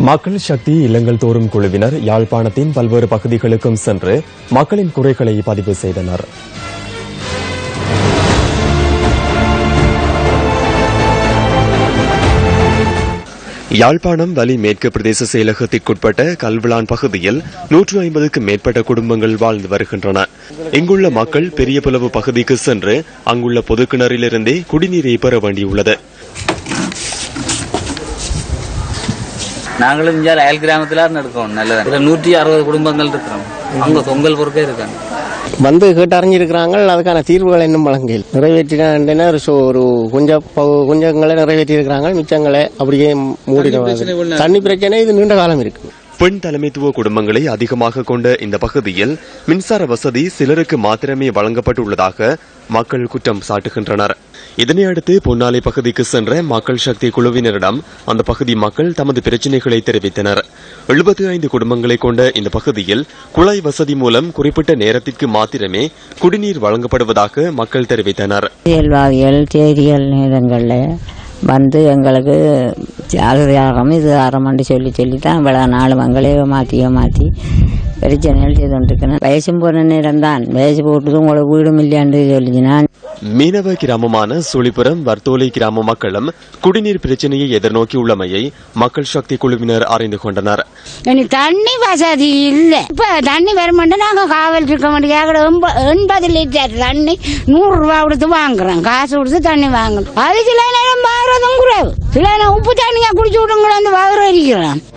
மக்கள் சக்தி இல்லங்கள் தோறும் குழுவினர் யாழ்ப்பாணத்தின் பல்வேறு பகுதிகளுக்கும் சென்று மக்களின் குறைகளை பதிவு செய்தனர். யாழ்ப்பாணம் வலி மேற்கு பிரதேச செயலகத்திற்குட்பட்ட கல்விளான் பகுதியில் நூற்று ஐம்பதுக்கு மேற்பட்ட குடும்பங்கள் வாழ்ந்து வருகின்றன. இங்குள்ள மக்கள் பெரியபுலவு பகுதிக்கு சென்று அங்குள்ள பொதுக்கிணறிலிருந்தே குடிநீரை பெற வேண்டியுள்ளது. நாங்களும் இங்கே அயல் கிராமத்தில் இருக்கோம் நல்லது. நூற்றி அறுபது குடும்பங்கள் இருக்கிறோம். அவங்க தொங்கல் பொறுக்கே இருக்காங்க. வந்து கேட்டறிஞ்சிருக்கிறாங்க அதுக்கான தீர்வுகள் இன்னும் வழங்கல். நிறைவேற்றினா ஒரு ஒரு கொஞ்சம் கொஞ்சங்களை நிறைவேற்றியிருக்கிறாங்க மிச்சங்களை அப்படியே மூடிடுவாங்க தண்ணி பிரச்சனை இது நீண்ட காலம் இருக்கு. பெண் தலைமைத்துவ குடும்பங்களை அதிகமாக கொண்ட இந்த பகுதியில் மின்சார வசதி சிலருக்கு மாத்திரமே வழங்கப்பட்டுள்ளதாக மக்கள் குற்றம் சாட்டுகின்றனர். இதனையடுத்து பொன்னாலை பகுதிக்கு சென்ற மக்கள் சக்தி குழுவினரிடம் அந்த பகுதி மக்கள் தமது பிரச்சினைகளை தெரிவித்தனர். எழுபத்தி ஐந்து குடும்பங்களை கொண்ட இந்த பகுதியில் குழாய் வசதி மூலம் குறிப்பிட்ட நேரத்திற்கு மாத்திரமே குடிநீர் வழங்கப்படுவதாக மக்கள் தெரிவித்தனர். நேரங்களில் வந்து எங்களுக்கு அது இது ஆரம்னு சொல்லி சொல்லி தான் இவ்வளோ நாள் மங்களே மாற்றி மாற்றி பிரச்சனைகள் செய்து கொண்டிருக்கணும் வயசும் போன நேரம் தான் வயசு போட்டதும் உங்களுக்கு வீடும் இல்லையாண்டு சொல்லிச்சுன்னா மீனவ கிராமமான சுழிபுரம் வர்த்தோலை கிராம மக்களும் குடிநீர் பிரச்சனையை எதிர்நோக்கியுள்ளமையை மக்கள் சக்தி குழுவினர் அறிந்து கொண்டனர். இனி தண்ணி வசதி இல்லை. இப்ப தண்ணி வரமாட்டேன் நாங்க காவல் இருக்க மாட்டேங்க எண்பது லிட்டர் தண்ணி நூறு ரூபா கொடுத்து வாங்குறோம். காசு கொடுத்து தண்ணி வாங்குறோம். அது சில நேரம் மாறதும் குறைவு. சில உப்பு தண்ணியா குடிச்சு விடுங்க வந்து வாங்குற இருக்கிறோம்